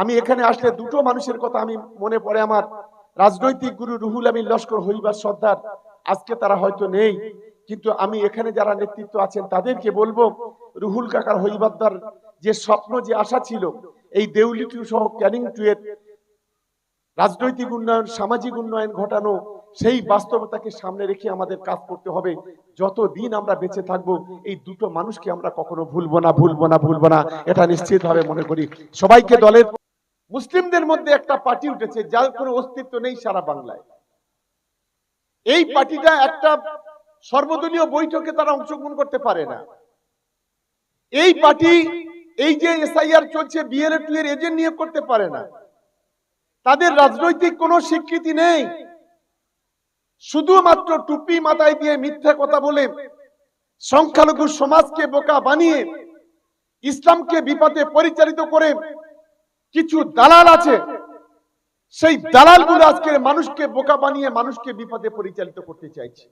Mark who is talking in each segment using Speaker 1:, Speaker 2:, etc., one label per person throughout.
Speaker 1: আমি এখানে আসলে দুটো মানুষের কথা আমি মনে পড়ে আমার। রাজনৈতিক গুরু রুহুল আমিন লস্কর হইবার সর্দার, আজকে তারা হয়তো নেই, কিন্তু আমি এখানে যারা নেতৃত্ব আছেন তাদেরকে বলব, রুহুল কাকার হইবাদ্দার যে স্বপ্ন, যে আশা ছিল, এই দেউলি টু সহ ক্যানিং টু এর রাজনৈতিক উন্নয়ন, সামাজিক উন্নয়ন ঘটানো, সেই বাস্তবতাকে সামনে রেখে আমাদের কাজ করতে হবে। যত দিন আমরা বেঁচে থাকব, এই দুটো মানুষকে আমরা কখনো ভুলবো না ভুলবো না ভুলবো না, এটা নিশ্চিত ভাবে মনে করি। সবাইকে দলের মুসলিমদের মধ্যে একটা পার্টি উঠেছে, যার কোনো অস্তিত্ব নেই সারা বাংলায়। এই পার্টিটা একটা সর্বদলীয় বৈঠকে তারা অংশগ্রহণ করতে পারে না। এই পার্টি, এই যে এসআইআর চলছে বিএলএ টু এর এজেন্ট নিয়োগ করতে পারে না। তাদের রাজনৈতিক কোনো স্বীকৃতি নেই। শুধুমাত্র টুপি মাথায় দিয়ে মিথ্যা কথা বলে সংখ্যালঘু সমাজকে বোকা বানিয়ে ইসলামকে বিপদে পরিচালিত করে কিছু দালাল আছে। সেই দালালগুলো আজকের মানুষকে বোকা বানিয়ে মানুষকে বিপদে পরিচালিত করতে চাইছে।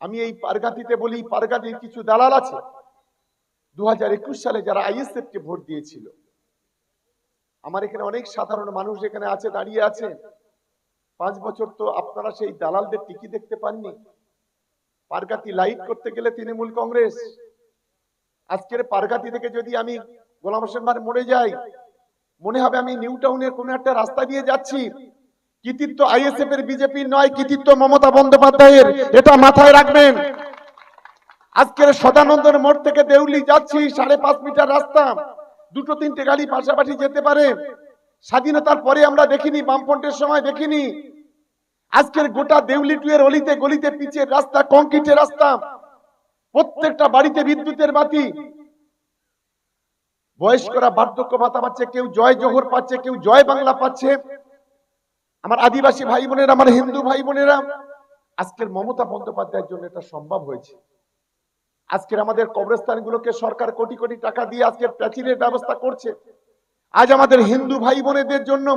Speaker 1: আমি এই পারগাতিতে বলি পারগাতির কিছু দালাল আছে। দু সালে যারা আইএসএফ কে ভোট দিয়েছিল, আমার এখানে অনেক সাধারণ মানুষ এখানে আছে, দাঁড়িয়ে আছে। পাঁচ বছর তো আপনারা সেই দালালদের টিকি দেখতে পাননি। পারগাতি লাইট করতে গেলে তৃণমূল কংগ্রেস। আজকের পারগাতি থেকে যদি আমি গোলাম হোসেন ভাই মরে যাই মনে হবে আমি নিউ টাউনের কোন একটা রাস্তা দিয়ে যাচ্ছি। কৃতিত্ব আইএসএফ এর বিজেপির নয়, কৃতিত্ব মমতা বন্দ্যোপাধ্যায়ের। এটা মাথায় রাখবেন। আজকের সদানন্দন মোড় থেকে দেউলি যাচ্ছি, সাড়ে পাঁচ মিটার রাস্তা। দুটো তিনটে গাড়ি পাশাপাশি যেতে পারে। স্বাধীনতার পরে আমরা দেখিনি, বামফ্রন্টের সময় দেখিনি। আজকের গোটা দেউলি টুয়ের অলিতে গলিতে পিচের রাস্তা, কংক্রিটের রাস্তা। প্রত্যেকটা বাড়িতে বিদ্যুতের বাতি। বয়স্করা বার্ধক্য ভাতা পাচ্ছে, কেউ জয় জোহর পাচ্ছে, কেউ জয় বাংলা পাচ্ছে। আমার আদিবাসী ভাই বোনেরা, আমার হিন্দু ভাই বোনেরা, আজকের মমতা বন্দ্যোপাধ্যায়ের জন্য এটা সম্ভব হয়েছে। আজকের আমাদের কবরস্থানগুলোকে সরকার কোটি কোটি টাকা দিয়ে আজকের প্রাচীরের ব্যবস্থা করছে। আজ আমাদের হিন্দু ভাই বোনেদের জন্য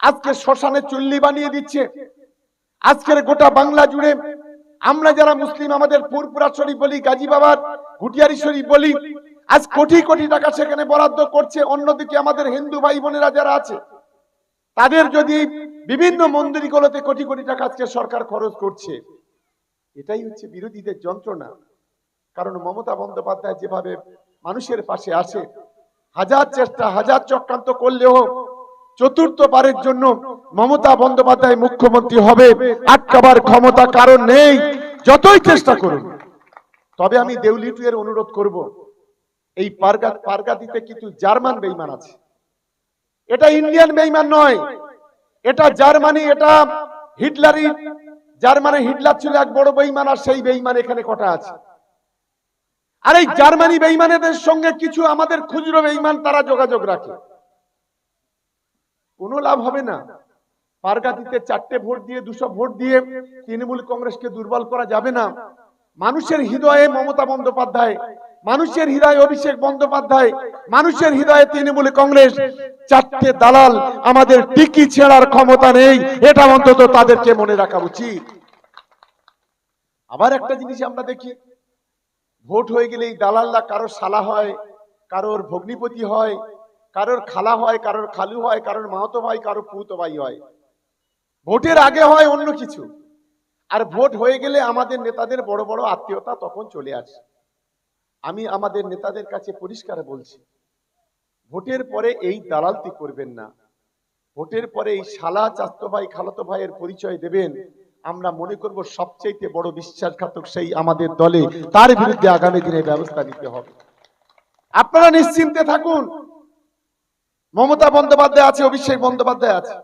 Speaker 1: আজকে শ্মশানে চুল্লি বানিয়ে দিচ্ছে। আজকের গোটা বাংলা জুড়ে আমরা যারা মুসলিম, আমাদের পুরপুরা শরীফ বলি, গাজী বাবার ঘুটিয়ারি শরীফ বলি আজ কোটি কোটি টাকা সেখানে বরাদ্দ করছে। অন্যদিকে আমাদের হিন্দু ভাই বোনেরা যারা আছে, তাদের যদি বিভিন্ন মন্দিরগুলোতে কোটি কোটি টাকা আজকে সরকার খরচ করছে, এটাই হচ্ছে বিরোধীদের যন্ত্রণা। কারণ মমতা বন্দ্যোপাধ্যায় যেভাবে মানুষের পাশে আসে হাজার চেষ্টা, হাজার চক্রান্ত করলেও চতুর্থবারের জন্য মমতা বন্দ্যোপাধ্যায় মুখ্যমন্ত্রী হবে, আটকাবার ক্ষমতা কারণ নেই। যতই চেষ্টা করুন। তবে আমি দেউলিটু এর অনুরোধ করব এই পারগা পারগাতিতে কিন্তু জার্মান বেইমান আছে। এটা ইন্ডিয়ান বেইমান নয়। এটা জার্মানি, এটা হিটলারি জার্মানি, হিটলার ছিল এক বড় বেইমান আর সেই বেইমান এখানে কটা আছে। আর এই জার্মানি বেইমানেদের সঙ্গে কিছু আমাদের খুচরো বেইমান তারা যোগাযোগ রাখে। কোনো লাভ হবে না। পারগাতিতে চারটে ভোট দিয়ে, দুশো ভোট দিয়ে তৃণমূল কংগ্রেসকে দুর্বল করা যাবে না। মানুষের হৃদয়ে মমতা বন্দ্যোপাধ্যায়, মানুষের হৃদয়ে অভিষেক বন্দ্যোপাধ্যায়, মানুষের হৃদয়ে তৃণমূল কংগ্রেস, চারটে দালাল আমাদের টিকি ছেড়ার ক্ষমতা নেই, এটা অন্তত তাদেরকে মনে রাখা উচিত। আবার একটা জিনিস আমরা দেখি, ভোট হয়ে গেলে এই দালালরা কারোর সালা হয়, কারোর ভগ্নিপতি হয়, কারোর খালা হয়, কারোর খালু হয়, কারোর মাহতো ভাই, কারোর পুতো ভাই হয়। ভোটের আগে হয় অন্য কিছু। আর ভোট হয়ে গেলে আমাদের নেতাদের বড় বড় আত্মীয়তা তখন চলে আসে। আমি আমাদের নেতাদের কাছে পরিষ্কার বলছি, ভোটের পরে এই দালালতি করবেন না। ভোটের পরে এই শালা চাস্তো ভাই, খালাতো ভাইয়ের পরিচয় দেবেন। আমরা মনে করব সবচেয়ে বড় বিশ্বাসঘাতক সেই আমাদের দলে। তার বিরুদ্ধে আগামী দিনে ব্যবস্থা নিতে হবে। আপনারা নিশ্চিন্তে থাকুন। মমতা বন্দ্যোপাধ্যায় আছে, অভিষেক বন্দ্যোপাধ্যায় আছে।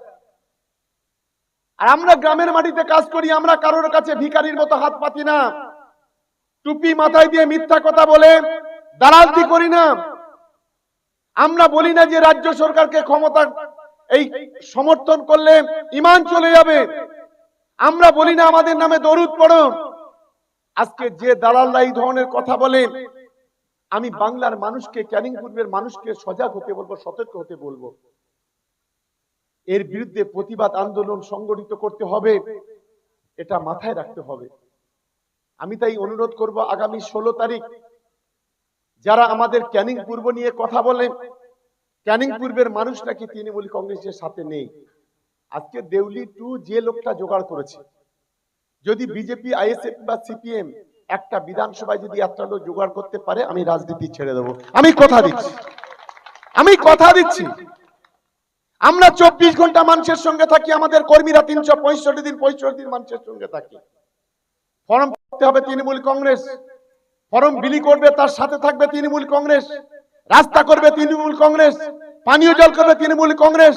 Speaker 1: আর আমরা গ্রামের মাটিতে কাজ করি, আমরা কারোর কাছে ভিখারির মতো হাত পাতি না। টুপি মাথায় দিয়ে মিথ্যা কথা বলে, দালালতি করি না। আমরা বলি না যে রাজ্য সরকারকে ক্ষমতা এই সমর্থন করলে ইমান চলে যাবে। আমরা বলি না আমাদের নামে দরুদ পড়ো। আজকে যে দালালরা এই ধরনের কথা বলে, আমি বাংলার মানুষকে, ক্যানিং পূর্বের মানুষকে সজাগ হতে বলব, সতর্ক হতে বলব। এর বিরুদ্ধে প্রতিবাদ আন্দোলন সংগঠিত করতে হবে, এটা মাথায় রাখতে হবে। আমি তাই অনুরোধ করব আগামী ষোলো তারিখ যারা আমাদের ক্যানিং পূর্ব নিয়ে কথা বলে, ক্যানিং পূর্বের মানুষ নাকি তৃণমূল কংগ্রেসের সাথে নেই। আজকে দেউলি টু যে লোকটা জোগাড় করেছে, যদি বিজেপি, আইএসএফ বা সিপিএম একটা বিধানসভায় যদি একটা লোক জোগাড় করতে পারে, আমি রাজনীতি ছেড়ে দেবো। আমি কথা দিচ্ছি। আমি কথা দিচ্ছি। আমরা চব্বিশ ঘণ্টা মানুষের সঙ্গে থাকি, আমাদের কর্মীরা তিনশো পঁয়ষট্টি দিন পঁয়ষট্টি দিন মানুষের সঙ্গে থাকি। ফর্ম করতে হবে তৃণমূল কংগ্রেস। ফর্ম বিলি করবে, তার সাথে থাকবে তৃণমূল কংগ্রেস। রাস্তা করবে তৃণমূল কংগ্রেস। পানীয় জল করবে তৃণমূল কংগ্রেস।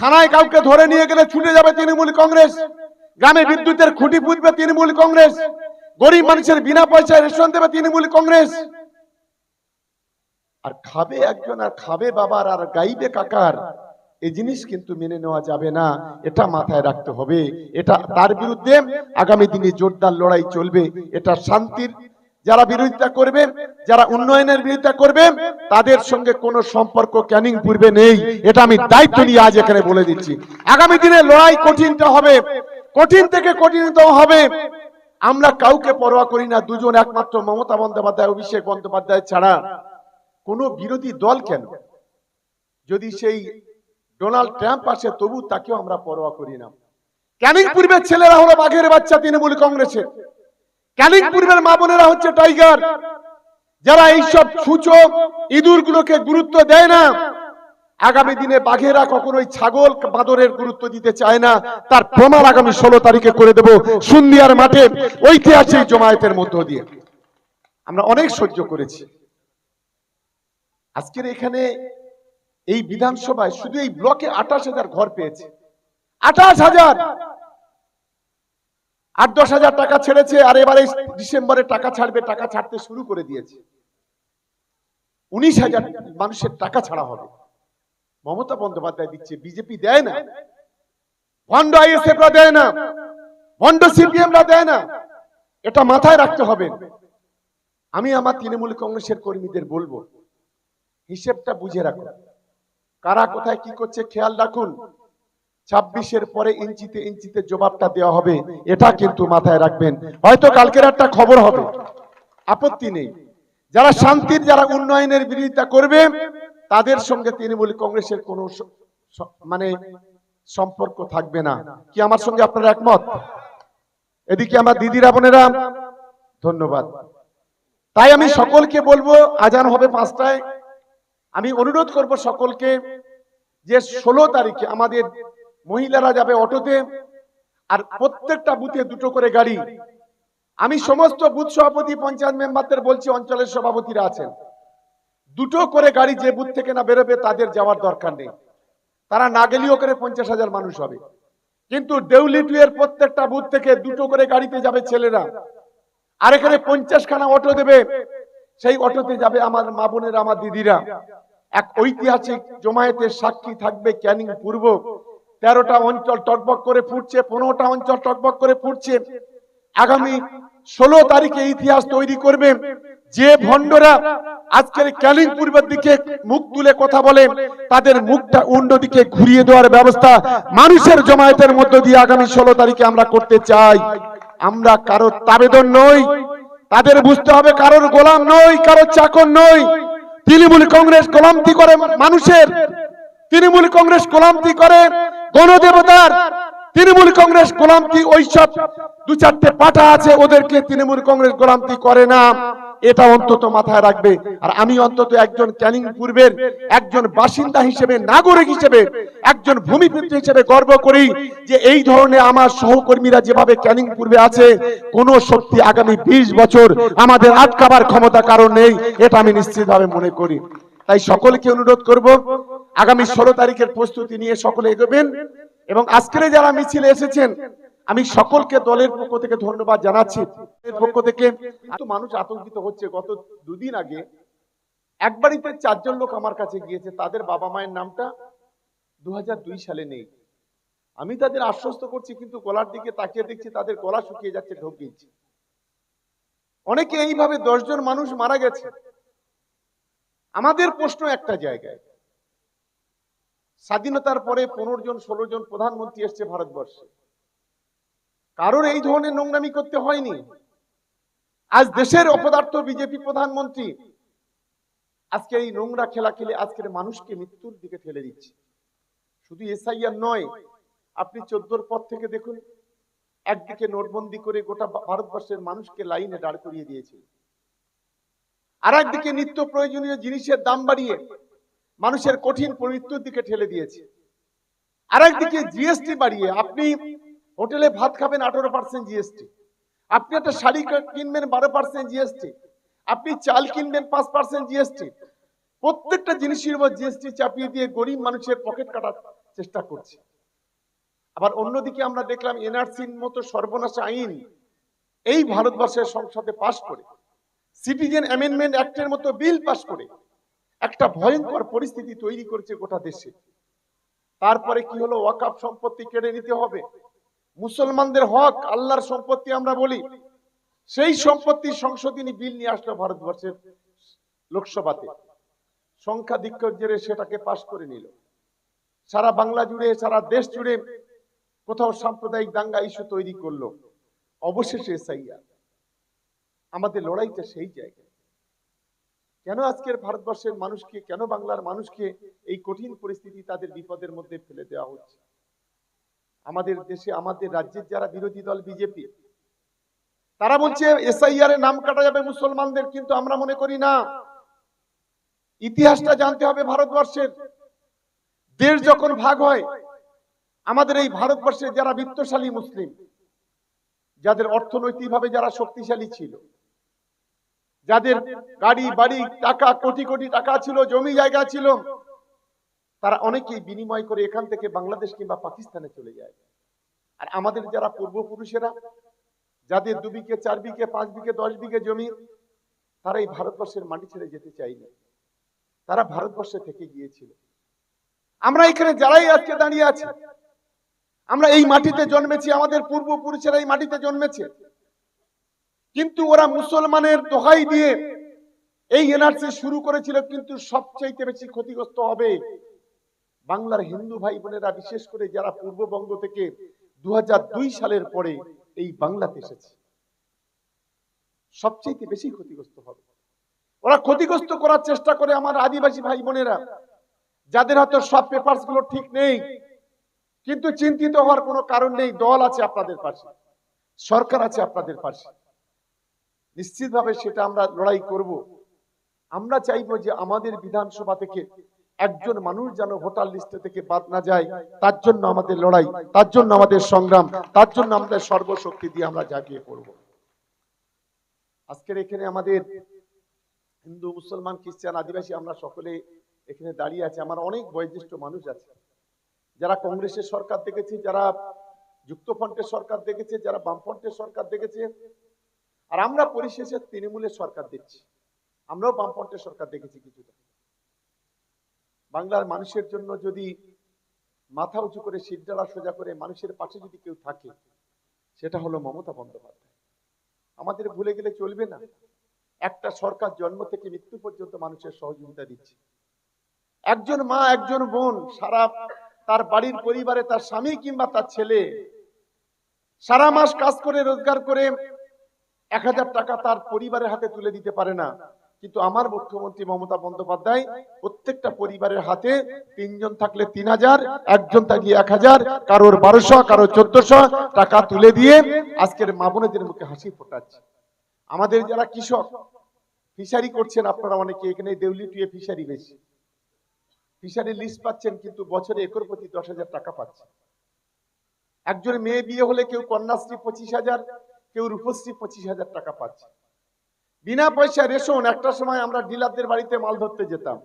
Speaker 1: থানায় কাউকে ধরে নিয়ে গেলে ছুটে যাবে তৃণমূল কংগ্রেস। গ্রামে বিদ্যুতের খুঁটি পুঁতবে তৃণমূল কংগ্রেস। গরিব মানুষের বিনা পয়সায় রেশন দেবে তৃণমূল কংগ্রেস। আর খাবে একজন আর খাবে বাবার, আর গাইবে কাকার। এই জিনিস কিন্তু মেনে নেওয়া যাবে না। এটা মাথায় রাখতে হবে। এটা তার বিরুদ্ধে আগামী দিনে জোরদার লড়াই চলবে। এটা শান্তির যারা বিরোধিতা করবে যারা উন্নয়নের বিরোধিতা করবে তাদের সঙ্গে কোনো সম্পর্ক ক্যানিং পূর্বে নেই। এটা আমি দায়িত্ব নিয়ে আজ এখানে বলে দিচ্ছি। আগামী দিনে লড়াই কঠিনটা হবে। কঠিন থেকে কঠিনতম হবে। আমরা কাউকে পরোয়া করি না। দুজন একমাত্র মমতা বন্দ্যোপাধ্যায়, অভিষেক বন্দ্যোপাধ্যায় ছাড়া। কোনো বিরোধী দল কেন? যদি সেই ডোনাল্ড ট্রাম্প আসে, তবু তাকেও আমরা পরোয়া করি না। ক্যানিং পূর্বের ছেলেরা হলো বাঘের বাচ্চা, তৃণমূল কংগ্রেসের। ক্যানিং পূর্বের মা বোনেরা হচ্ছে টাইগার, যারা এইসব ছুচো ইঁদুর গুলোকে গুরুত্ব দেয় না। আগামী দিনে বাঘেরা কখনোই ছাগল বাদরের গুরুত্ব দিতে চায় না। তার প্রমাণ আগামী ষোলো তারিখে করে দেব সুন্দিয়ার মাঠে, ঐতিহাসিক জমায়েতের মধ্য দিয়ে। আমরা অনেক সহ্য করেছি। আজকের এখানে এই বিধানসভায় শুধু এই ব্লকে আঠাশ হাজার ঘর পেয়েছে। আঠাশ হাজার! আট, দশ হাজার টাকা ছেড়েছে আর এবারে ডিসেম্বরে টাকা ছাড়বে, টাকা ছাড়তে শুরু করে দিয়েছে। উনিশ হাজার মানুষের টাকা ছাড়া হবে। মমতা বন্দ্যোপাধ্যায় দিচ্ছে, বিজেপি দেয় না। ভণ্ড আইএসএফরা দেয় না। ভণ্ড সিপিএমরা দেয় না। এটা মাথায় রাখতে হবে। আমি আমার তৃণমূল কংগ্রেসের কর্মীদের বলব, হিসেবটা বুঝে রাখুন কারা কোথায় কি করছে খেয়াল রাখুন। ছাব্বিশের পরে ইঞ্চিতে ইঞ্চিতে জবাবটা দেওয়া হবে। এটা কিন্তু মাথায় রাখবেন। হয়তো কালকের একটা খবর হবে। আপত্তি নেই। যারা শান্তির, যারা উন্নয়নের বিরোধিতা করবে, তাদের সঙ্গে তৃণমূল কংগ্রেসের কোনো মানে সম্পর্ক থাকবে না। কি আমার সঙ্গে আপনারা একমত? এদিকে আমার দিদিরা, বোনেরা, ধন্যবাদ। তাই আমি সকলকে বলব, আজান হবে পাঁচটায়। আমি অনুরোধ করব সকলকে যে ষোলো তারিখে আমাদের মহিলারা যাবে অটোতে আর প্রত্যেকটা বুথে দুটো করে গাড়ি। আমি সমস্ত বুথ সভাপতি, পঞ্চায়েত মেম্বারদের বলছি, অঞ্চলের সভাপতিরা আছেন। দুটো করে গাড়ি যে বুথ থেকে না বেরোবে তাদের যাওয়ার দরকার নেই। তারা না গেলেও করে পঞ্চাশ হাজার মানুষ হবে। কিন্তু দেউলি টু এর প্রত্যেকটা বুথ থেকে দুটো করে গাড়িতে যাবে ছেলেরা। আর এখানে পঞ্চাশ খানা অটো দেবে। সেই অটোতে যাবে আমার মা বোনেরা, আমার দিদিরা। এক ঐতিহাসিক জমায়েতের সাক্ষী থাকবে ক্যানিং পূর্ব। তেরোটা অঞ্চল টকবক করে ফুটছে, পনেরোটা অঞ্চল টকবক করে ফুটছে। আগামী ষোলো তারিখে ইতিহাস তৈরি করবে। যে ভণ্ডরা আজকের ক্যানিং পূর্বের দিকে মুখ তুলে কথা বলে, তাদের মুখটা অন্য দিকে ঘুরিয়ে দেওয়ার ব্যবস্থা মানুষের জমায়েতের মধ্য দিয়ে আগামী ষোলো তারিখে আমরা করতে চাই। আমরা কারোর তাবেদন নই। তাদের বুঝতে হবে কারোর গোলাম নই, কারোর চাকর নই। তৃণমূল কংগ্রেস গোলামতি করে মানুষের। তৃণমূল কংগ্রেস গোলামতি করে গণদেবতার। তৃণমূল কংগ্রেস গোলামতি ওইসব দু চারটে পাঠা আছে ওদেরকে তৃণমূল কংগ্রেস গোলামতি করে না? এটা অন্তত মাথায় রাখবে। আর আমি অন্তত একজন ক্যানিং পূর্বের, একজন বাসিন্দা হিসেবে, নাগরিক হিসেবে, একজন ভূমিপুত্র হিসেবে গর্ব করি যে এই ধরনের আমার সহকর্মীরা যেভাবে ক্যানিং পূর্বে আছে, কোন শক্তি আগামী ২০ বছর আমাদের আটকাবার ক্ষমতা কারণ নেই, এটা আমি নিশ্চিতভাবে মনে করি। তাই সকলকে অনুরোধ করব, আগামী ষোলো তারিখের প্রস্তুতি নিয়ে সকলে এগোবেন। এবং আজকের যারা মিছিলে এসেছেন, আমি সকলকে দলের পক্ষ থেকে ধন্যবাদ জানাচ্ছি। পক্ষ থেকে মানুষ আতঙ্কিত হচ্ছে, গত দুদিন আগে এক বাড়িতে চারজন লোক আমার কাছে গিয়েছে, তাদের বাবা মায়ের নামটা দু হাজার দুই সালে নেই। আমি তাদের আশ্বস্ত করছি, কিন্তু গলার দিকে তাকিয়ে দেখছি তাদের গলা শুকিয়ে যাচ্ছে, ঢোক গিয়েছে অনেকে এইভাবে দশজন মানুষ মারা গেছে। আমাদের প্রশ্ন একটা জায়গায় স্বাধীনতার পরে পনেরো জন, ষোলো জন প্রধানমন্ত্রী এসছে ভারতবর্ষে। কারোর এই ধরনের নোংরামি করতে হয়নি। আজ দেশের অপদার্থ বিজেপি প্রধানমন্ত্রী আজকে এই নোংরা খেলা খেলে আজকের মানুষকে মৃত্যুর দিকে ঠেলে দিচ্ছে। শুধু এসআইআর নয়, আপনি চোদ্দোর পর থেকে দেখুন, একদিকে নোটবন্দি করে গোটা ভারতবর্ষের মানুষকে লাইনে দাঁড় করিয়ে দিয়েছে। আর একদিকে নিত্য প্রয়োজনীয় জিনিসের দাম বাড়িয়ে মানুষের কঠিন মৃত্যুর দিকে ঠেলে দিয়েছে। আর একদিকে জিএসটি বাড়িয়ে আপনি হোটেলে ভাত খাবেন আঠারো পার্সেন্ট জিএসটি আপনি একটা শাড়ি কিনবেন বারো পার্সেন্ট জিএসটি আপনি চাল কিনবেন পাঁচ পার্সেন্ট জিএসটি প্রত্যেকটা জিনিসের উপর জিএসটি চাপিয়ে দিয়ে গরিব মানুষের পকেট কাটার চেষ্টা করছে। আবার অন্যদিকে আমরা দেখলাম এনআরসির মতো সর্বনাশ আইন এই ভারতবর্ষের সংসদে পাশ করে। সিটিজেন অ্যামেন্ডমেন্ট অ্যাক্টের মতো বিল পাশ করে। একটা ভয়ঙ্কর পরিস্থিতি তৈরি করেছে গোটা দেশে। তারপরে কি হলো? ওয়াকাফ সম্পত্তি কেড়ে নিতে হবে। মুসলমানদের হক, আল্লাহর সম্পত্তি আমরা বলি। সেই সম্পত্তি সংশোধনী বিল নিয়ে আসলো ভারতবর্ষের লোকসভাতে। সংখ্যাধিক্যের জেরে সেটাকে পাশ করে নিল। সারা বাংলা জুড়ে, সারা দেশ জুড়ে কোথাও সাম্প্রদায়িক দাঙ্গা ইস্যু তৈরি করল। অবশেষে এসআইআর। আমাদের লড়াইটা সেই জায়গায়। কেন আজকের ভারতবর্ষের মানুষকে, কেন বাংলার মানুষকে এই কঠিন পরিস্থিতি তাদের বিপদের মধ্যে ফেলে দেওয়া হচ্ছে? আমাদের দেশে, আমাদের রাজ্যের যারা বিরোধী দল বিজেপি, তারা বলছে এসআইআর এ নাম কাটা যাবে মুসলমানদের, কিন্তু আমরা মনে করি না। ইতিহাসটা জানতে হবে ভারতবর্ষের। দেশ যখন ভাগ হয়, আমাদের এই ভারতবর্ষের যারা বিত্তশালী মুসলিম, যাদের অর্থনৈতিকভাবে যারা শক্তিশালী ছিল যাদের গাড়ি, বাড়ি, টাকা, কোটি কোটি টাকা ছিল, জমি জায়গা ছিল, তারা অনেকেই বিনিময় করে এখান থেকে বাংলাদেশ কিংবা পাকিস্তানে চলে যায়। আর আমাদের যারা পূর্বপুরুষেরা, যাদের দু বিঘে, চার বিঘে, পাঁচ বিঘে, দশ বিঘে জমি, তারা এই ভারতবর্ষের মাটি ছেড়ে যেতে চায়নি। তারা ভারতবর্ষে থেকে গিয়েছিল। আমরা এখানে যারাই আজকে দাঁড়িয়ে আছি, আমরা এই মাটিতে জন্মেছি, আমাদের পূর্বপুরুষেরা এই মাটিতে জন্মেছে। কিন্তু ওরা মুসলমানের দোহাই দিয়ে এই এনআরসি শুরু করেছিল, কিন্তু সবচাইতে বেশি ক্ষতিগ্রস্ত হবে বাংলার হিন্দু ভাই বোনেরা, বিশেষ করে যারা পূর্ববঙ্গ থেকে দু সালের পরে এই বাংলাতে এসেছে। সবচেয়ে বেশি ক্ষতিগ্রস্ত হবে। ওরা ক্ষতিগ্রস্ত করার চেষ্টা করে আমার আদিবাসী ভাই বোনেরা, যাদের হয়তো সব পেপারসগুলো ঠিক নেই, কিন্তু চিন্তিত হওয়ার কোনো কারণ নেই, দল আছে আপনাদের পাশে, সরকার আছে আপনাদের পাশে। নিশ্চিতভাবে সেটা আমরা লড়াই করব। আমরা চাইব যে আমাদের বিধানসভা থেকে একজন মানুষ যেন ভোটার লিস্টে থেকে বাদ না যায়, তার জন্য আমাদের লড়াই, তার জন্য আমাদের সংগ্রাম, তার জন্য আমাদের সর্বশক্তি দিয়ে আমরা জাগিয়ে পড়ব। আজকের এখানে আমাদের হিন্দু, মুসলমান, খ্রিস্টান, আদিবাসী, আমরা সকলে এখানে দাঁড়িয়ে আছে। আমার অনেক বয়োজ্যেষ্ঠ মানুষ আছে। যারা কংগ্রেসের সরকার দেখেছে, যারা যুক্তফ্রন্টের সরকার দেখেছে, যারা বামফ্রন্টের সরকার দেখেছে আর আমরা পরিশেষে তৃণমূলের সরকার দেখছি। আমরাও বামফ্রন্টের সরকার দেখেছি কিছুটা। বাংলার মানুষের জন্য যদি মাথা উঁচু করে সিদ্ধারা সোজা করে মানুষের পাশে যদি কেউ থাকে, সেটা হলো মমতা বন্দ্যোপাধ্যায়। আমাদের ভুলে গেলে চলবে না। একটা সরকার জন্ম থেকে মৃত্যু পর্যন্ত মানুষের সহযোগিতা দিচ্ছে। একজন মা, একজন বোন সারা তার বাড়ির পরিবারে তার স্বামী কিংবা তার ছেলে সারা মাস কাজ করে, রোজগার করে এক হাজার টাকা তার পরিবারের হাতে তুলে দিতে পারে না। কিন্তু আমার মুখ্যমন্ত্রী মমতা বন্দ্যোপাধ্যায় প্রত্যেকটা পরিবারের হাতে তিনজন থাকলে তিন হাজার, একজন থাকলে এক হাজার, কারোর বারোশো, কারোর চোদ্দশো টাকা তুলে দিয়ে আজকের মা বোনেদের মুখে হাসি ফোটাচ্ছে। আমাদের যারা কৃষক, ফিশারি করছেন আপনারা অনেকে, এখানে দেউলি টুয়ে ফিশারি বেশি। ফিশারি লিস্ট পাচ্ছেন, কিন্তু বছরে একর প্রতি দশ হাজার টাকা পাচ্ছে। একজন মেয়ে বিয়ে হলে কেউ কন্যাশ্রী পঁচিশ হাজার কেউ রূপশ্রী পঁচিশ হাজার টাকা পাচ্ছে। বিনা পয়সা রেশন, একটা সময় আমরা ডিলারদের বাড়িতে মাল ধরতে যেতাম।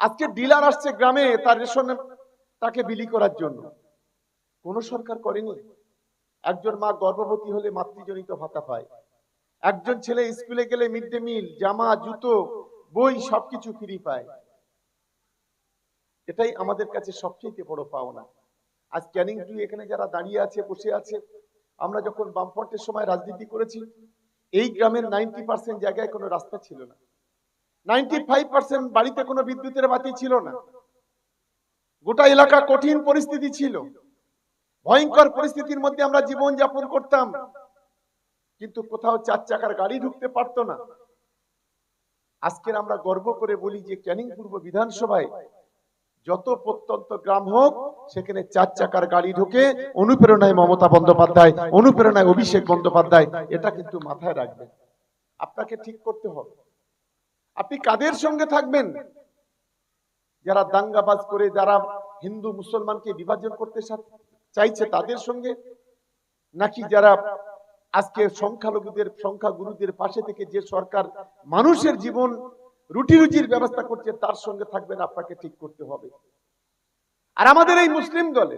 Speaker 1: আজকে ডিলার আসছে গ্রামে, তার রেশন তাকে বিলি করার জন্য। কোন সরকার করেনি? একজন মা গর্ভবতী হলে মাতৃজনিত ভাতা পায়। একজন ছেলে স্কুলে গেলে মিড ডে মিল, জামা, জুতো, বই সবকিছু ফ্রি পায়। এটাই আমাদের কাছে সবচেয়ে বড় পাওনা। আজ ক্যানিং টু এখানে যারা দাঁড়িয়ে আছে, বসে আছে আমরা যখন বামফ্রন্টের সময় রাজনীতি করেছি, এই গ্রামের নাইনটি পার্সেন্ট জায়গায় কোনো রাস্তা ছিল না। নাইনটি ফাইভ পার্সেন্ট বাড়িতে কোনো বিদ্যুতের বাতি ছিল না। গোটা এলাকা কঠিন পরিস্থিতি ছিল। ভয়ঙ্কর পরিস্থিতির মধ্যে আমরা জীবন যাপন করতাম। কিন্তু কোথাও চার চাকার গাড়ি ঢুকতে পারতো না। আজকের আমরা গর্ব করে বলি যে ক্যানিং পূর্ব বিধানসভায় যত প্রত্যন্ত গ্রাম হোক, সেখানে চার চাকার গাড়ি ঢুকে অনুপ্রেরণায় মমতা বন্দ্যোপাধ্যায়, অনুপ্রেরণায় অভিষেক বন্দ্যোপাধ্যায়, এটা কিন্তু মাথায় রাখবেন। আপনাকে ঠিক করতে হবে। আপনি কাদের সঙ্গে থাকবেন? যারা দাঙ্গাবাজ করে, যারা হিন্দু মুসলমানকে বিভাজন করতে চাইছে তাদের সঙ্গে? নাকি যারা আজকে সংখ্যালঘুদের, সংখ্যাগুরুদের পাশে থেকে যে সরকার মানুষের জীবন রুটি রুজির ব্যবস্থা করছে, তার সঙ্গে থাকবেন, আপনাকে ঠিক করতে হবে। আর আমাদের এই মুসলিম দলে